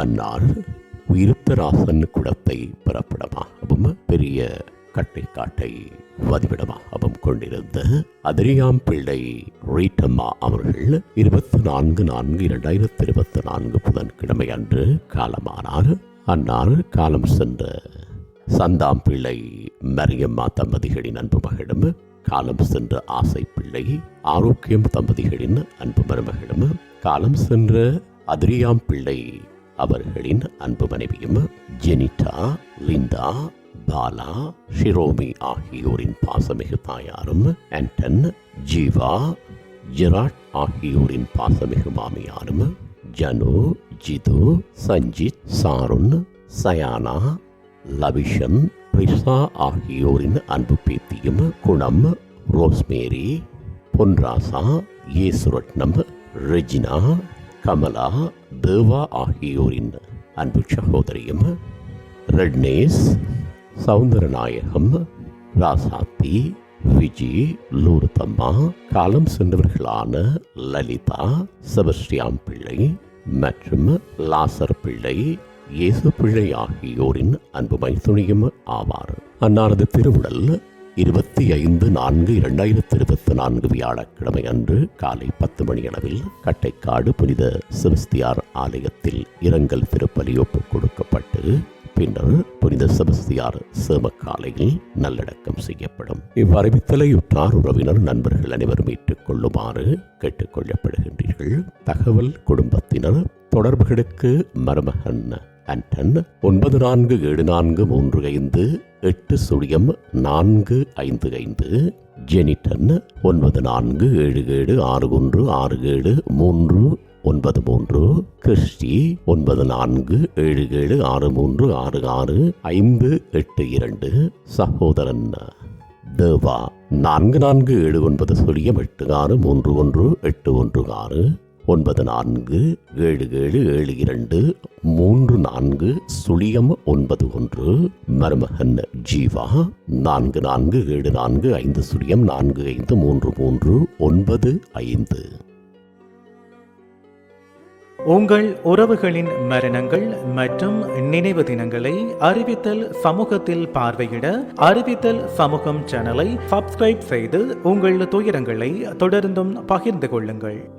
மன்னார் உயிர்த்தராசன் குடத்தை பிறப்பிடமாகவும் பெரிய கட்டைக்காட்டை வதிவிடமாகவும் கொண்டிருந்த அதிரியாம் பிள்ளை ரீட்டம்மா அவர்கள் இருபத்தி நான்கு நான்கு இரண்டாயிரத்தி இருபத்தி நான்கு புதன்கிழமை அன்று காலமானார். அன்னார் காலம் சென்ற சந்தாம் பிள்ளை மரியம்மா தம்பதிகளின் அன்பு மகளும் காலம் சென்ற ஆசை பிள்ளை ஆரோக்கியம் தம்பதிகளின் அன்பு மருமகளும் காலம் சென்ற அதிரியாம் பிள்ளை அவர்களின் அன்பு மனைவியும் ஜெனிட்டா லிந்தா பாலா ஷிரோமி ஆகியோரின் பாசமிகு தாயாரும் ஆண்டன் ஜீவா ஜெராட் ஆகியோரின் பாசமிகு மாமியாரும் ஜனு ஜிது சஞ்சித் சாருன் சயானா லவிஷன் பிரிசா ஆகியோரின் அன்பு பேத்தியும் குணம் ரோஸ்மேரி பொன்ராசா இயேசுரட்னம் ரெஜினா கமலா தேவா ஆகியோரின் அன்பு சகோதரியும் ரெட்னேஸ் சவுந்தரநாயகம் ராசாத்தி விஜி லூர்தம்மா காலம் சென்றவர்களான லலிதா செபஸ்டியாம் பிள்ளை மற்றும் லாசர் பிள்ளை இயேசு பிள்ளை ஆகியோரின் அன்பு மைத்துணியும் ஆவார். அன்னாரது திருவுடல் இருபத்தி ஐந்து நான்கு இரண்டாயிரத்தி இருபத்தி நான்கு வியாழக்கிழமை அன்று காலை பத்து மணியளவில் கட்டைக்காடு புனித செபஸ்தியார் ஆலயத்தில் இரங்கல் திருப்பலி ஒப்புக் கொடுக்கப்பட்டு பின்னர் புனித செபஸ்தியார் சேமக்காலையில் நல்லடக்கம் செய்யப்படும். இவ்வறிவித்தலை உற்றார் உறவினர் நண்பர்கள் அனைவரும் ஏற்றுக் கொள்ளுமாறு கேட்டுக்கொள்ளப்படுகின்றீர்கள் தகவல் குடும்பத்தினர் தொடர்புகளுக்கு மருமகன் அண்டன் ஒன்பது நான்கு ஏழு நான்கு மூன்று ஐந்து எட்டு சுழியம் நான்கு ஐந்து ஐந்து. ஜெனிடன் ஒன்பது நான்கு ஏழு ஏழு ஆறு ஒன்று ஆறு ஏழு மூன்று ஒன்பது மூன்று. கிறிஸ்டி ஒன்பது நான்கு ஏழு ஏழு ஆறு மூன்று ஆறு ஆறு ஐந்து எட்டு இரண்டு. சகோதரன் தேவா நான்கு நான்கு ஏழு ஒன்பது சுழியம் எட்டு ஆறு மூன்று ஒன்று எட்டு ஒன்று ஆறு. ஒன்பது நான்கு ஏழு ஏழு ஏழு இரண்டு மூன்று நான்கு சுழியம் ஒன்பது ஒன்று மருமகன் ஜீவா நான்கு நான்கு ஏழு நான்கு ஐந்து சுழியம் நான்கு ஐந்து மூன்று மூன்று ஒன்பது ஐந்து. உங்கள் உறவுகளின் மரணங்கள் மற்றும் நினைவு தினங்களை அறிவித்தல் சமூகத்தில் பார்வையிட அறிவித்தல் சமூகம் சேனலை சப்ஸ்கிரைப் செய்து உங்கள் துயரங்களை தொடர்ந்தும் பகிர்ந்து கொள்ளுங்கள்.